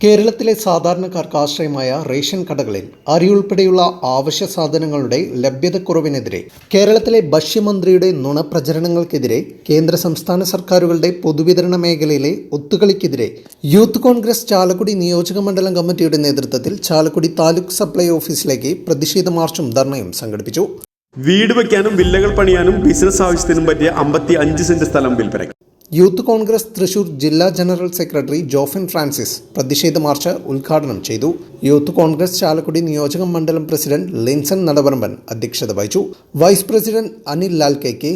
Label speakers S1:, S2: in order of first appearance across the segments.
S1: കേരളത്തിലെ സാധാരണക്കാർക്ക് ആശ്രയമായ റേഷൻ കടകളിൽ അരി ഉൾപ്പെടെയുള്ള ആവശ്യ സാധനങ്ങളുടെ ലഭ്യതക്കുറവിനെതിരെ കേരളത്തിലെ ഭക്ഷ്യമന്ത്രിയുടെ നുണപ്രചരണങ്ങൾക്കെതിരെ കേന്ദ്ര സംസ്ഥാന സർക്കാരുകളുടെ പൊതുവിതരണ മേഖലയിലെ ഒത്തുകളിക്കെതിരെ യൂത്ത് കോൺഗ്രസ് ചാലക്കുടി നിയോജക മണ്ഡലം കമ്മിറ്റിയുടെ നേതൃത്വത്തിൽ ചാലക്കുടി താലൂക്ക് സപ്ലൈ ഓഫീസിലേക്ക് പ്രതിഷേധ മാർച്ചും ധർണയും സംഘടിപ്പിച്ചു.
S2: വീട് വയ്ക്കാനും വില്ലകൾ പണിയാനും ബിസിനസ് ആവശ്യത്തിനും പറ്റിയ അമ്പത്തി അഞ്ച് സെന്റ് സ്ഥലം വിൽപ്പന
S1: യൂത്ത് കോൺഗ്രസ് തൃശൂർ ജില്ലാ ജനറൽ സെക്രട്ടറി ജോഫിൻ ഫ്രാൻസിസ് പ്രതിഷേധ മാർച്ച് ഉദ്ഘാടനം ചെയ്തു. യൂത്ത് കോൺഗ്രസ് ചാലക്കുടി നിയോജക മണ്ഡലം പ്രസിഡന്റ് ലിൻസൺ നടവരമ്പൻ അധ്യക്ഷത വഹിച്ചു. Vice president Anil Lal K K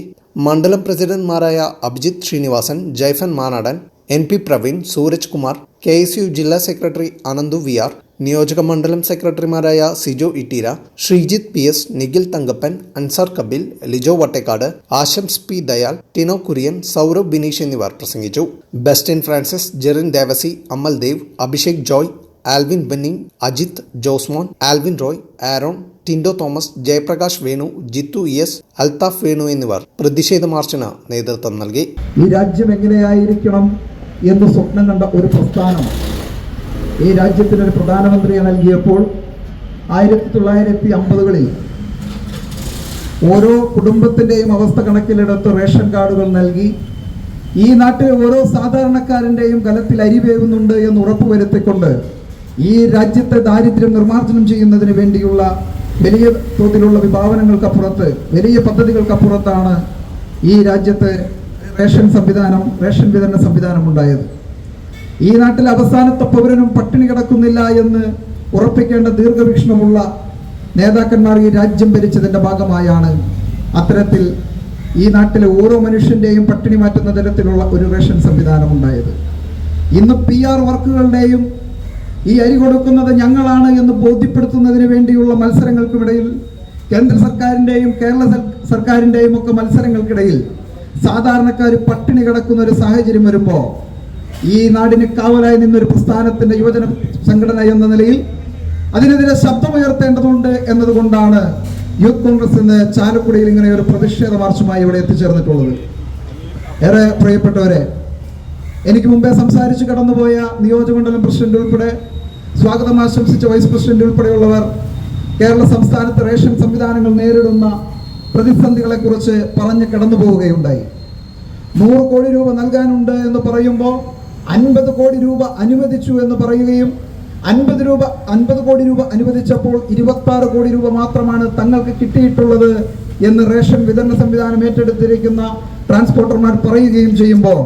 S1: മണ്ഡലം പ്രസിഡന്റ്മാരായ Abhijith Sreenivasan Jaifan Manadan N P Praveen Sooraj Kumar K S U ജില്ലാ സെക്രട്ടറി അനന്തു വി ആർ നിയോജക മണ്ഡലം സെക്രട്ടറിമാരായ Sijo Itteera Sreejith P S Nikhil Thankappan Ansar Kabil Lijo Vattekkad Ashams P Dayal Tino Kurian Saurav Bineesh എന്നിവർ പ്രസംഗിച്ചു. Bestin Francis Jerin Devasi Amal Dev Abhishek Joy Alvin Benny Ajith Josmon Alvin Roy Aaron Tindo Thomas Jayaprakash Venu Jithu S Althaf Venu എന്നിവർ പ്രതിഷേധ മാർച്ചിന് നേതൃത്വം നൽകി.
S3: ഈ രാജ്യം എങ്ങനെയായിരിക്കണം എന്ന് സ്വപ്നം കണ്ട ഒരു പ്രസ്ഥാനം ഈ രാജ്യത്തിനൊരു പ്രധാനമന്ത്രിയെ നൽകിയപ്പോൾ ആയിരത്തി തൊള്ളായിരത്തി അമ്പതുകളിൽ ഓരോ കുടുംബത്തിന്റെയും അവസ്ഥ കണക്കിലെടുത്ത് റേഷൻ കാർഡുകൾ നൽകി ഈ നാട്ടിലെ ഓരോ സാധാരണക്കാരന്റെയും കലത്തിൽ അരി വേവുന്നുണ്ട് എന്ന് ഉറപ്പുവരുത്തിക്കൊണ്ട് ഈ രാജ്യത്തെ ദാരിദ്ര്യം നിർമ്മാർജനം ചെയ്യുന്നതിന് വേണ്ടിയുള്ള വലിയ തോതിലുള്ള വിഭാവനങ്ങൾക്കപ്പുറത്ത് വലിയ പദ്ധതികൾക്കപ്പുറത്താണ് ഈ രാജ്യത്ത് റേഷൻ സംവിധാനം റേഷൻ വിതരണ സംവിധാനം ഉണ്ടായത്. ഈ നാട്ടിൽ അവസാനത്തെ പൗരനും പട്ടിണി കിടക്കുന്നില്ല എന്ന് ഉറപ്പിക്കേണ്ട ദീർഘവീക്ഷണമുള്ള നേതാക്കന്മാർ ഈ രാജ്യം ഭരിച്ചതിന്റെ ഭാഗമായാണ് അത്തരത്തിൽ ഈ നാട്ടിലെ ഓരോ മനുഷ്യന്റെയും പട്ടിണി മാറ്റുന്ന തരത്തിലുള്ള ഒരു റേഷൻ സംവിധാനം ഉണ്ടായത് ഇന്ന് പി ആർ വർക്കുകളുടെയും ഈ അരി കൊടുക്കുന്നത് ഞങ്ങളാണ് എന്ന് ബോധ്യപ്പെടുത്തുന്നതിന് വേണ്ടിയുള്ള മത്സരങ്ങൾക്കിടയിൽ കേന്ദ്ര സർക്കാരിന്റെയും കേരള സർ- സർക്കാരിന്റെയും ഒക്കെ മത്സരങ്ങൾക്കിടയിൽ സാധാരണക്കാർ പട്ടിണി കിടക്കുന്ന ഒരു സാഹചര്യം വരുമ്പോൾ ഈ നാടിന് കാവലായി നിന്നൊരു പ്രസ്ഥാനത്തിന്റെ യുവജന സംഘടന എന്ന നിലയിൽ അതിനെതിരെ ശബ്ദമുയർത്തേണ്ടതുണ്ട് എന്നതുകൊണ്ടാണ് യൂത്ത് കോൺഗ്രസ് ഇന്ന് ചാലക്കുടിയിൽ ഇങ്ങനെ ഒരു പ്രതിഷേധ മാർച്ചുമായി ഇവിടെ എത്തിച്ചേർന്നിട്ടുള്ളത്. ഏറെ പ്രിയപ്പെട്ടവരെ എനിക്ക് മുമ്പേ സംസാരിച്ച് കടന്നുപോയ നിയോജകമണ്ഡലം പ്രസിഡന്റ് ഉൾപ്പെടെ സ്വാഗതം ആശംസിച്ച വൈസ് പ്രസിഡന്റ് ഉൾപ്പെടെയുള്ളവർ കേരള സംസ്ഥാനത്ത് റേഷൻ സംവിധാനങ്ങൾ നേരിടുന്ന പ്രതിസന്ധികളെക്കുറിച്ച് പറഞ്ഞ് കടന്നു പോവുകയുണ്ടായി നൂറ് കോടി രൂപ നൽകാനുണ്ട് എന്ന് പറയുമ്പോൾ അൻപത് കോടി രൂപ അനുവദിച്ചു എന്ന് പറയുകയും അൻപത് രൂപ അൻപത് കോടി രൂപ അനുവദിച്ചപ്പോൾ ഇരുപത്തി കോടി രൂപ മാത്രമാണ് തങ്ങൾക്ക് കിട്ടിയിട്ടുള്ളത് എന്ന് റേഷൻ വിതരണ സംവിധാനം ഏറ്റെടുത്തിരിക്കുന്ന ട്രാൻസ്പോർട്ടർമാർ പറയുകയും ചെയ്യുമ്പോൾ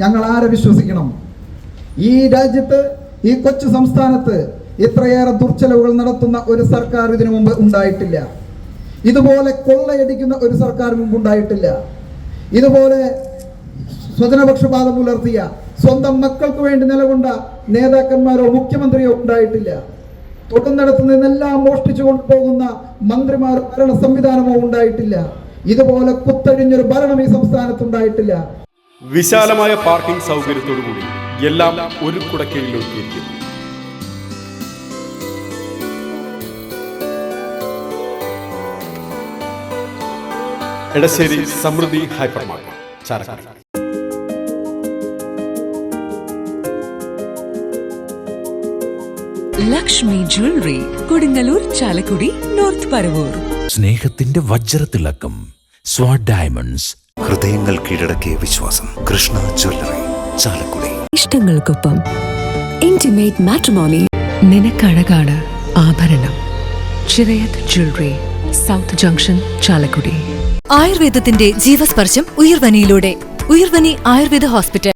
S3: ഞങ്ങൾ ആരെ വിശ്വസിക്കണം? ഈ രാജ്യത്ത് ഈ കൊച്ചു സംസ്ഥാനത്ത് ഇത്രയേറെ ദുർച്ചെലവുകൾ നടത്തുന്ന ഒരു സർക്കാർ ഇതിനു മുമ്പ് ഉണ്ടായിട്ടില്ല. ഇതുപോലെ കൊള്ളയടിക്കുന്ന ഒരു സർക്കാർ മുമ്പ് ഉണ്ടായിട്ടില്ല. ഇതുപോലെ സ്വജനപക്ഷപാതം പുലർത്തിയ സ്വന്തം മക്കൾക്ക് വേണ്ടി നിലകൊണ്ട നേതാക്കന്മാരോ മുഖ്യമന്ത്രിയോ ഉണ്ടായിട്ടില്ല. തുടർന്ന് നിന്നെല്ലാം മോഷ്ടിച്ചു കൊണ്ടുപോകുന്ന മന്ത്രിമാർ ഭരണ സംവിധാനമോ ഉണ്ടായിട്ടില്ല. ഇതുപോലെ കുത്തഴിഞ്ഞൊരു ഭരണം ഈ സംസ്ഥാനത്ത് ഉണ്ടായിട്ടില്ല.
S2: വിശാലമായ പാർക്കിംഗ് സൗകര്യത്തോടുകൂടി എല്ലാം ഒരു കുടക്കീഴിൽ ഒതുക്കിയിരിക്കുന്നു Edasseri Samrudhi hypermarket market
S4: Lakshmi jewellery Kodungallur Chalakudy north Paravur.
S5: സ്നേഹത്തിന്റെ വജ്രത്തിളക്കം സ്വാഡ് ഡയമണ്ട്സ്.
S6: ഹൃദയങ്ങൾ കീഴടക്കിയ വിശ്വാസം കൃഷ്ണ ജ്വല്ലറി ചാലക്കുടി.
S4: ഇഷ്ടങ്ങൾക്കൊപ്പം ഇന്റിമേറ്റ് മാട്രിമോണി നിനക്കഴകാണ് ആഭരണം. Chirayath jewellery south junction Chalakudy.
S7: ആയുർവേദത്തിന്റെ ജീവസ്പർശം ഉയർവനിയിലൂടെ. ഉയർവനി ആയുർവേദ ഹോസ്പിറ്റൽ